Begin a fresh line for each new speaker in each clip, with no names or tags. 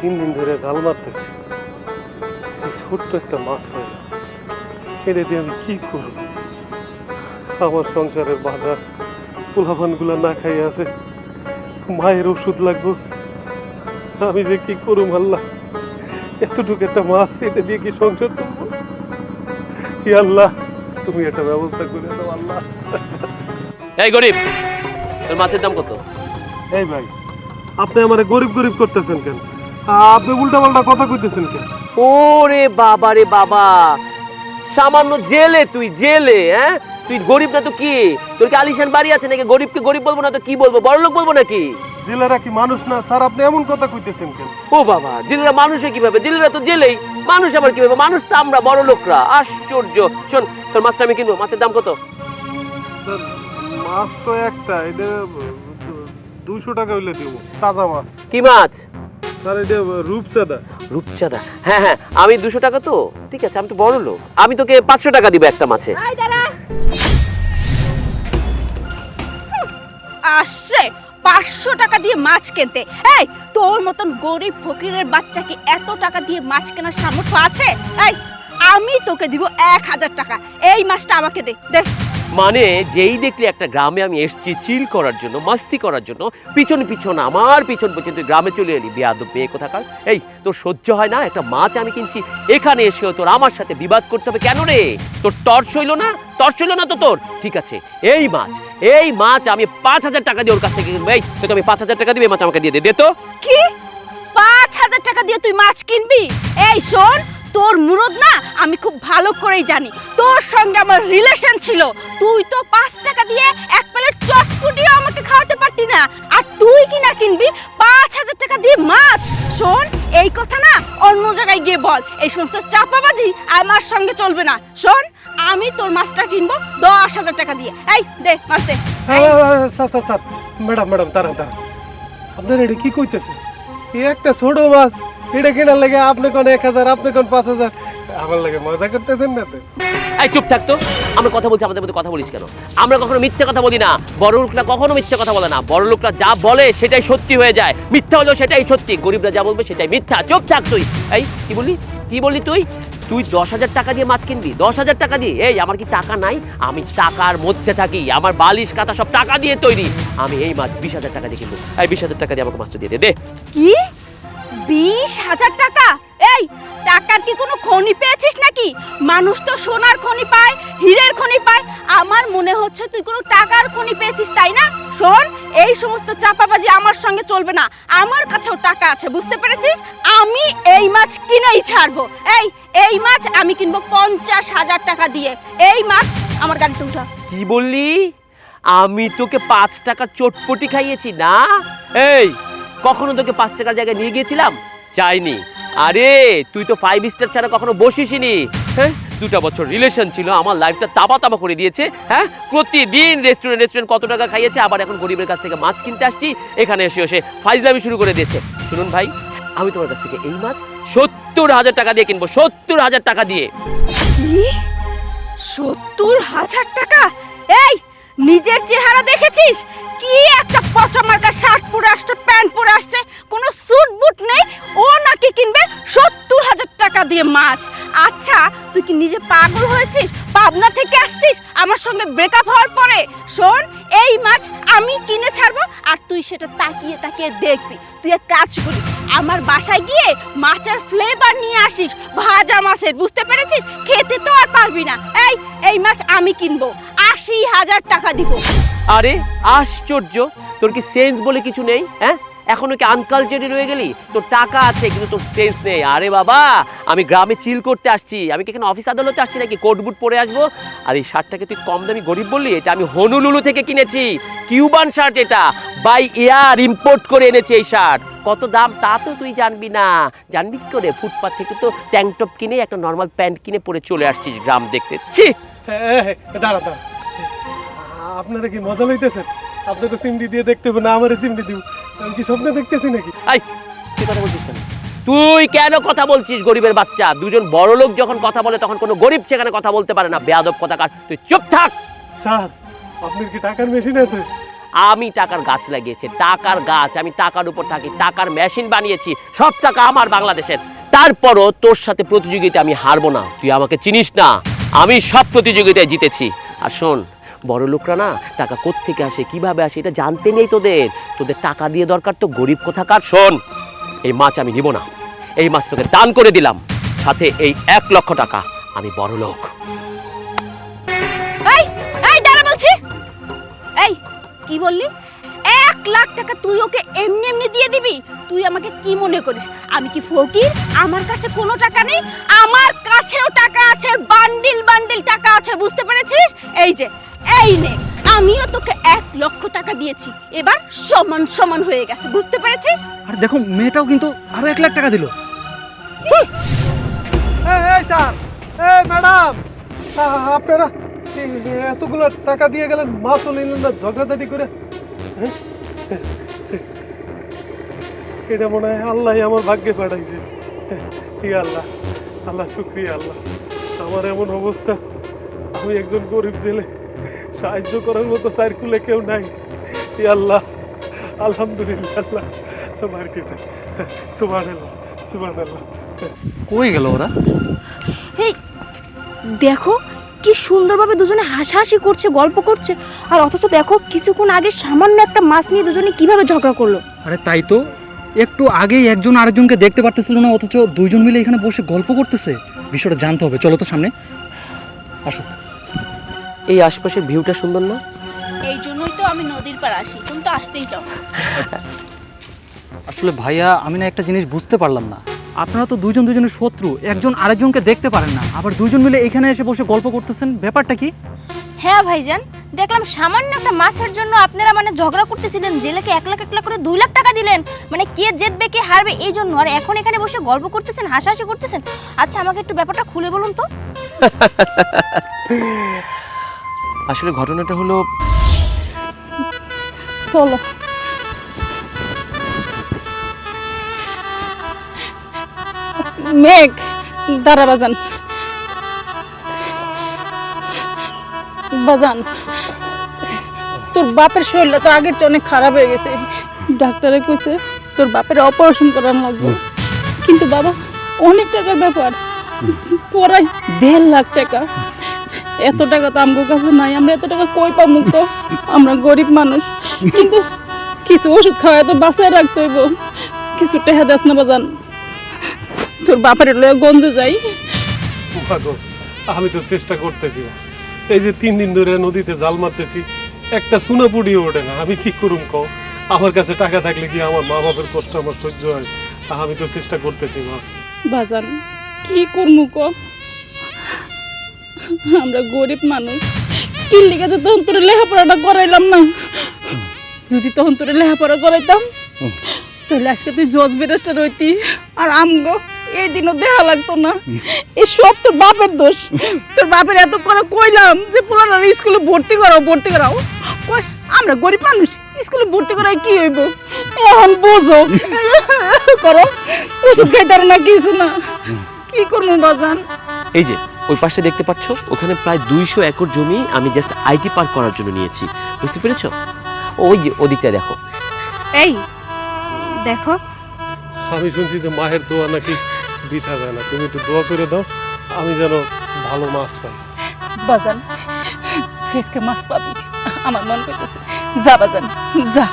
তিন দিন ধরে জাল মারতেছি ছোট্ট একটা মাছ হয় এটা দিয়ে আমি কি করব? আমার সংসারের বাজার পোলাপানগুলো না খাই আছে। মায়ের ওষুধ লাগবো। আমি যে কি করুম আল্লাহ? এতটুকু একটা মাছ এটা দিয়ে কি সংসার করব ই আল্লাহ তুমি একটা ব্যবস্থা করে দাও আল্লাহ।
এই গরিব তোর মাছের দাম কত?
এই ভাই আপনি আমার গরিব গরিব করতেছেন কেন? আপনি উল্টা পাল্টা কথা কইতেছেন কেন?
ওরে বাবা রে বাবা। সামান্য জেলে তুই জেলে হ্যাঁ? তুই গরিব না তো কি? তোর কি আলিশান বাড়ি আছে নাকি? গরিবকে গরিব বলব না তো কি বলব? বড় লোক বলব নাকি?
জেলেরা কি মানুষ না? স্যার আপনি এমন কথা কইতেছেন কেন?
ও বাবা জেলেরা মানুষে কীভাবে? জেলেরা তো জেলেই। মানুষ আবার কীভাবে? মানুষ তো আমরা বড় লোকরা। আশ্চর্য। শোন তোর মাছটা আমি কিনবো। মাছের দাম কত?
মাছ তো একটা। এটা দুইশো টাকা হইলে দিব। তাজা মাছ।
কি মাছ?
স্যার এটা রূপচাঁদা।
রূপচাঁদা। হ্যাঁ হ্যাঁ আমি দুশো টাকা তো। ঠিক আছে আমি তো বড় লোক। আমি তোকে পাঁচশো টাকা দিব একটা মাছে।
আসছে পাঁচশো টাকা দিয়ে মাছ কিনতে। এই তোর মতন গরিব ফকিরের বাচ্চা কি এত টাকা দিয়ে মাছ কেনার সামর্থ্য আছে? এই আমি তোকে দিব এক হাজার টাকা। এই মাছটা আমাকে দে। দে।
মানে যেই দেখলি একটা গ্রামে আমি এসেছি চিল করার জন্য মাস্তি করার জন্য পিছন পিছন আমার পিছন পিছন তুই গ্রামে চলে এলি। বেয়াদব বেয়ে কোথাকার? এই তোর সহ্য হয় না? একটা মাছ আমি কিনছি। এখানে এসেও তোর আমার সাথে বিবাদ করতে হবে কেন রে? তোর টর্চ হইল না? টর্চ হইল না তো তোর? ঠিক আছে এই মাছ এই মাছ আমি পাঁচ হাজার টাকা দিয়ে ওর কাছ থেকে কিনবো। এই তোকে আমি পাঁচ হাজার টাকা দিবে মাছ আমাকে দিয়ে দে। দে তো।
কি? পাঁচ হাজার টাকা দিয়ে তুই মাছ কিনবি? এই শোন তোর মুরদ না আমি খুব ভালো করেই জানি। তোর সঙ্গে আমার রিলেশন ছিল। তুই তো পাঁচ টাকা দিয়ে এক প্লেট চটপুটিও আমাকে খাওয়াতে পারতি না। আর তুই কি না কিনবি পাঁচ হাজার টাকা দিয়ে মাছ। শোন এই কথা না অন্য জায়গায় গিয়ে বল। এই সমস্ত চাপাবাজি আমার সঙ্গে চলবে না। শোন আমি তোর মাছটা কিনবো দশ হাজার টাকা দিয়ে। এই দে মাছ দে।
Sir sir sir. Madam madam তারা তারা আপনার এটা কি কইতেছে? একটা ছোট মাছ। এটা কেনার লাগে আপনি কোন এক হাজার আপনি কোন পাঁচ হাজার? আমার লাগে মজা করতেছেন না তো।
এই চুপ থাকতো আমরা কথা বলছি আমাদের মধ্যে কথা বলিস কেন? আমরা কখনো মিথ্যে কথা বলি না। বড় লোকরা কখনো মিথ্যে কথা বলে না। বড় লোকরা যা বলে সেটাই সত্যি হয়ে যায়। মিথ্যা হলেও সেটাই সত্যি। গরিবরা যা বলবে সেটাই মিথ্যা। চুপ থাক তুই। এই কি বললি? কি বললি তুই? তুই দশ হাজার টাকা দিয়ে মাছ কিনবি? দশ হাজার টাকা দিয়ে? এই আমার কি টাকা নাই? আমি টাকার মধ্যে থাকি। আমার বালিশ কাটা সব টাকা দিয়ে তৈরি। আমি এই মাছ বিশ হাজার টাকা দিয়ে কিনবো। এই বিশ হাজার টাকা দিয়ে আমাকে মাছটা দিয়ে দে।
কি? বিশ হাজার টাকা? এই, টাকার কি কোনো খনি পেয়েছিস নাকি? মানুষ তো সোনার খনি পায়, হীরের খনি পায়। আমার মনে হচ্ছে তুই কোনো টাকার খনি পেয়েছিস, তাই না? শোন, এই সমস্ত চাপাবাজি আমার সঙ্গে চলবে না। আমার কাছেও টাকা আছে, বুঝতে পেরেছিস? আমি এই মাছ কিনেই ছাড়বো। এই এই মাছ আমি কিনবো পঞ্চাশ হাজার টাকা দিয়ে। এই মাছ আমার গাড়িতে উঠা।
কি বললি? আমি তোকে পাঁচ টাকার চটপটি খাইয়েছি, না? এই কখনো তোকে পাঁচ টাকার জায়গায় নিয়ে গিয়েছিলাম? চাইনি। আরে, তুই তো ফাইভ স্টার ছাড়া কখনো বসিসনি। হ্যাঁ দুটা বছর রিলেশন ছিল, আমার লাইফটা তাবা তাবা করে দিয়েছে। হ্যাঁ প্রতিদিন রেস্টুরেন্ট রেস্টুরেন্ট কত টাকা খাইয়েছে, আবার এখন গরিবের কাছ থেকে মাছ কিনতে আসছি, এখানে এসে এসে ফাইজলামি শুরু করে দিয়েছে। শুনুন ভাই, আমি তোমার কাছ থেকে এই মাছ সত্তর হাজার টাকা দিয়ে কিনবো, সত্তর হাজার টাকা দিয়ে।
সত্তর হাজার টাকা? এই, নিজের চেহারা দেখেছিস? কি একটা পচামার্কা শার্ট পরে আসছে, প্যান্ট পরে আসছে, কোনো স্যুট বুট নেই, ও নাকি কিনবে সত্তর হাজার টাকা দিয়ে মাছ। আচ্ছা তুই কি নিজে পাগল হয়েছিস? পাবনা থেকে আসছিস? আমার সঙ্গে ব্রেকআপ হওয়ার পরে? শোন, এই মাছ আমি কিনে ছাড়বো, আর তুই সেটা তাকিয়ে তাকিয়ে দেখবি। তুই এক কাজ করি, আমার বাসায় গিয়ে মাছের ফ্লেভার নিয়ে আসিস, ভাজা মাছের, বুঝতে পেরেছিস? খেতে তো আর পারবি না। এই এই মাছ আমি কিনবো। আশি হাজার টাকা দিব।
আরে আশ্চর্য! তোর কি সেন্স বলে কিছু নেই হ্যাঁ? এখনও কি আনকালচারি রয়ে গেলি? তোর টাকা আছে কিন্তু তোর সেন্স নেই। আরে বাবা আমি গ্রামে চিল করতে আসছি। আমি কি এখানে অফিস আদালতে আসছি নাকি? কোট বুট পরে আসব? আর এই শার্টটাকে তুই কম দামি গরিব বললি? এটা আমি হনুলুলু থেকে কিনেছি। কিউবান শার্ট এটা। বাই এয়ার ইম্পোর্ট করে এনেছি এই শার্ট। কত দাম তা তো তুই জানবি না। জানবি কি করে? ফুটপাথ থেকে তো ট্যাঙ্ক টপ কিনে একটা নর্মাল প্যান্ট কিনে পরে চলে আসছিস গ্রাম দেখতে। ছি!
হ্যাঁ, হ্যাঁ, দাঁড়া দাঁড়া। আপনারা কি মজা লইতেছেন? আপনাকে সিমডি দিয়ে দেখতে হবে না আমার সিমডি দিব আমি কি স্বপ্ন দেখতেছি নাকি?
আই তুই কথা বলছিস কেন? তুই কেন কথা বলছিস গরিবের বাচ্চা? দুজন বড় লোক যখন কথা বলে তখন কোনো গরিব সেখানে কথা বলতে পারে না। বেয়াদব কথা কথাকার তুই চুপ থাক!
স্যার আপনার কি টাকার মেশিন আছে?
আমি টাকার গাছ লাগিয়েছি টাকার গাছ আমি টাকার উপর থাকি টাকার মেশিন বানিয়েছি সব টাকা আমার বাংলাদেশের। তারপরও তোর সাথে প্রতিযোগিতা আমি হারবো না। তুই আমাকে চিনিস না। আমি সব প্রতিযোগিতায় জিতেছি। আর শোন বড় লোকরা না টাকা কোত্থেকে আসে, কীভাবে আসে, এটা জানতে নেই তোদের। তোদের টাকা দিয়ে দরকার তো গরিব কোথাকার। শোন, এই মাছ আমি নিব না। এই মাছ তোকে দান করে দিলাম। সাথে এই এক লক্ষ টাকা আমি বড় লোক
কি বললি? এক লাখ টাকা তুই ওকে এমনি এমনি দিয়ে দিবি? তুই আমাকে কি মনে করিস? আমি কি ফকির? আমার কাছে কোনো টাকা নেই? আমার কাছেও টাকা আছে, বান্ডিল বান্ডিল টাকা আছে, বুঝতে পেরেছিস? এই যে এই নে আমিও তোকে এক লক্ষ টাকা দিয়েছি। এবার সমান সমান হয়ে গেছে বুঝতে পেরেছিস?
আর দেখো মেয়েটাও কিন্তু আরও এক লাখ টাকা দিল।
এই স্যার। এই ম্যাডাম। আপনারা এতগুলো টাকা দিয়ে গেলেন? মাছও নিলেন না ঝগড়াঝাটি করে। হ্যাঁ? এটা মনে হয় আল্লাহ আমার ভাগ্যে পাঠাইছে। কি আল্লাহ আল্লাহ শুক্রিয়া আল্লাহ। আমার এমন অবস্থা। আমি একজন গরিব ছেলে। সাহায্য করার মতো সার্কুলে কেউ নাই। ই আল্লাহ আলহামদুলিল্লাহ আল্লাহ আমার কিছু। সুবাহ আল্লাহ সুবাহ
কই গেল ওরা?
এই দেখো কি সুন্দরভাবে দুজনে হাসাহাসি করছে গল্প করছে আর অথচ দেখো কিছুক্ষণ আগে সামান্য একটা মাছ নিয়ে দুজনে কীভাবে ঝগড়া করল।
আরে তাই তো একটু আগেই একজন আরেকজনকে দেখতে পারতেছিল না অথচ দুইজন মিলে এখানে বসে গল্প করতেছে। বিষয়টা জানতে হবে চলো তো সামনে। আসো।
এই আশপাশের ভিউটা সুন্দর না?
এই জন্যই তো আমি নদীর পাড় আসি। তুমি তো আসতেই চাও।
আসলে ভাইয়া আমি না একটা জিনিস বুঝতে পারলাম না। আপনারা তো দুইজন দুজনের শত্রু একজন আরেকজনকে দেখতে পারেন না। আবার দুইজন মিলে এখানে এসে বসে গল্প করতেছেন ব্যাপারটা কি?
হ্যাঁ ভাইজান। দেখলাম সামান্য একটা মাছের জন্য আপনারা মানে ঝগড়া করতেছিলেন জেলেকে এক লাখ এক লাখ করে দুই লাখ টাকা দিলেন। মানে কে জিতবে কে হারবে এই জন্য। আর এখন এখানে বসে গল্প করতেছেন হাসাহাসি করতেছেন। আচ্ছা আমাকে একটু ব্যাপারটা খুলে বলুন তো।
আসলে ঘটনাটা হলো
চলো।
মেঘ দাঁড়া বাজান। বাজান তোর বাপের শরীরটা তো আগের চেয়ে অনেক খারাপ হয়ে গেছে। ডাক্তারে কইছে তোর বাপের অপারেশন করানো লাগবে। কিন্তু বাবা অনেক টাকার ব্যাপার। পড়াই দেড় লাখ টাকা। এত টাকা তো আমগো কাছে নাই আমরা এত টাকা কই পামু তো? আমরা গরিব মানুষ। কিন্তু কিছু ওষুধ খাওয়া তো বাঁচায় রাখতে হইব। কিছু টাকা দেস না বাজান। তোর বাপের লয়ে গঞ্জে যাই।
আমি তো চেষ্টা করতেছি। এই যে তিন দিন ধরে নদীতে জাল মারতেছি একটা সুনাপুডিও ওঠে না। আমি কি করুম কও? আমার কাছে টাকা থাকলে কি আমার মা বাবার কষ্ট আমার সহ্য হয়? আমি তো চেষ্টা করতেছি মা।
বাজান কি করমু ক আমরা গরিব মানুষ। কি লিখে যে তখন তোর লেখাপড়াটা করাইলাম না? যদি তখন তোর লেখাপড়া করাইতাম তাহলে আজকে তুই জজ বেরেস্টার হইতি। আর আমগো এই দিনও দেখা লাগতো না। এই সব তোর বাপের দোষ। তোর বাপের এত করে কইলাম যে পুরানো স্কুলে ভর্তি করাও ভর্তি করাও। কই আমরা গরিব মানুষ স্কুলে ভর্তি করাই কি হইব? এখন বোঝো। করো। ওষুধ খাইতে না কিছু না। কি করব বাজান?
এই যে ওই পাশটা দেখতে পাচ্ছ? ওখানে প্রায় দুইশো একর জমি আমি জাস্ট আইটি পার্ক করার জন্য নিয়েছি। বুঝতে পেরেছ? ওই যে ওদিকটা দেখো।
এই দেখো।
আমি শুনছি যে মায়ের দোয়া নাকি বৃথা যায় না। তুমি একটু দোয়া করে দাও আমি যেন ভালো মাছ পাই।
বাজান তুই আজকে মাছ পাবি? আমার মন করতেছে যা বাজান যা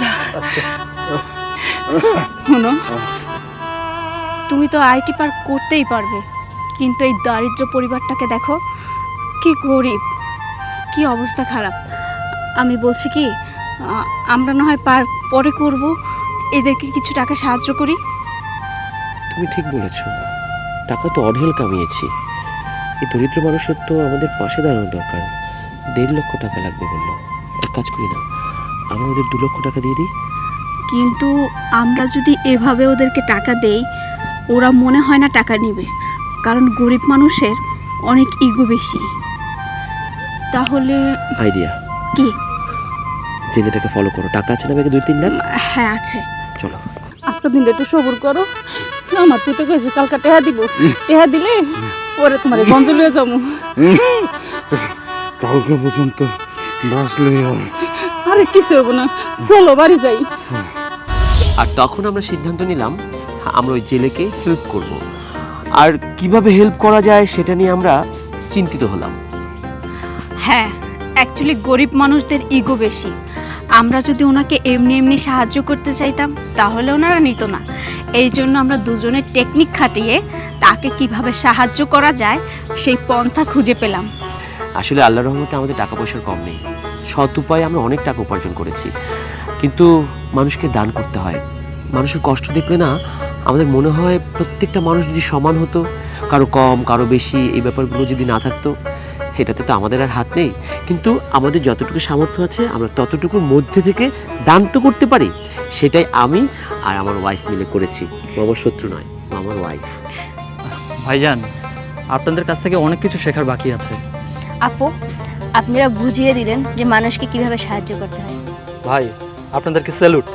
যা।
আচ্ছা।
শুনো।
তুমি তো আইটি পার্ক করতেই পারবে। কিন্তু এই দারিদ্র পরিবারটাকে দেখো কি গরিব কি অবস্থা খারাপ। আমি বলছি কি আমরা না হয় পার পরে করব এদেরকে কিছু টাকা সাহায্য করি।
তুমি ঠিক বলেছ টাকা তো অঢেল কামিয়েছি। এই দরিদ্র মানুষের তো আমাদের পাশে দাঁড়ানো দরকার। দেড় লক্ষ টাকা লাগবে বলল। এক কাজ করি না আমরা ওদের দু লক্ষ টাকা দিয়ে দিই।
কিন্তু আমরা যদি এভাবে ওদেরকে টাকা দেই ওরা মনে হয় না টাকা নেবে। কারণ গরিব মানুষের অনেক ইগো বেশি। তাহলে
আইডিয়া।
কি?
জেলেটাকে ফলো করো টাকা আছে না ব্যাগে দুই তিন লাখ?
হ্যাঁ আছে।
চলো।
আজকের দিনটা একটু সবুর করো। আমার তুই তো কইছে কালকা টেহা দিব। টেহা দিলে পরে তোমার গঞ্জ লয়ে যাব।
কালকে পর্যন্ত বাঁচলেই হয়।
আরে কিছু হব না। চলো বাড়ি যাই।
আর তখন আমরা সিদ্ধান্ত নিলাম আমরা ওই জেলেকে হেল্প করব। আর কীভাবে হেল্প করা যায় সেটা নিয়ে আমরা চিন্তিত হলাম।
হ্যাঁ অ্যাকচুয়ালি গরিব মানুষদের ইগো বেশি। আমরা যদি ওনাকে এমনি এমনি সাহায্য করতে চাইতাম তাহলে ওনারা নিত না। এই জন্য আমরা দুজনের টেকনিক খাটিয়ে তাকে কীভাবে সাহায্য করা যায় সেই পন্থা খুঁজে পেলাম।
আসলে আল্লাহ রহমতে আমাদের টাকা পয়সার কম নেই। সৎ উপায়ে আমরা অনেক টাকা উপার্জন করেছি। কিন্তু মানুষকে দান করতে হয়। মানুষের কষ্ট দেখলে না আমাদের মনে হয় প্রত্যেকটা মানুষ যদি সমান হতো কারও কম কারও বেশি এই ব্যাপারগুলো যদি না থাকতো সেটাতে তো আমাদের আর হাত নেই। কিন্তু আমাদের যতটুকু সামর্থ্য আছে আমরা ততটুকুর মধ্যে থেকে দান তো করতে পারি। সেটাই আমি আর আমার ওয়াইফ মিলে করেছি। আমার শত্রু নয় আমার ওয়াইফ
ভাইজান আপনাদের কাছ থেকে অনেক কিছু শেখার বাকি আছে।
আপু আপনারা বুঝিয়ে দিলেন যে মানুষকে কীভাবে সাহায্য করতে হয়।
ভাই আপনাদেরকে স্যালুট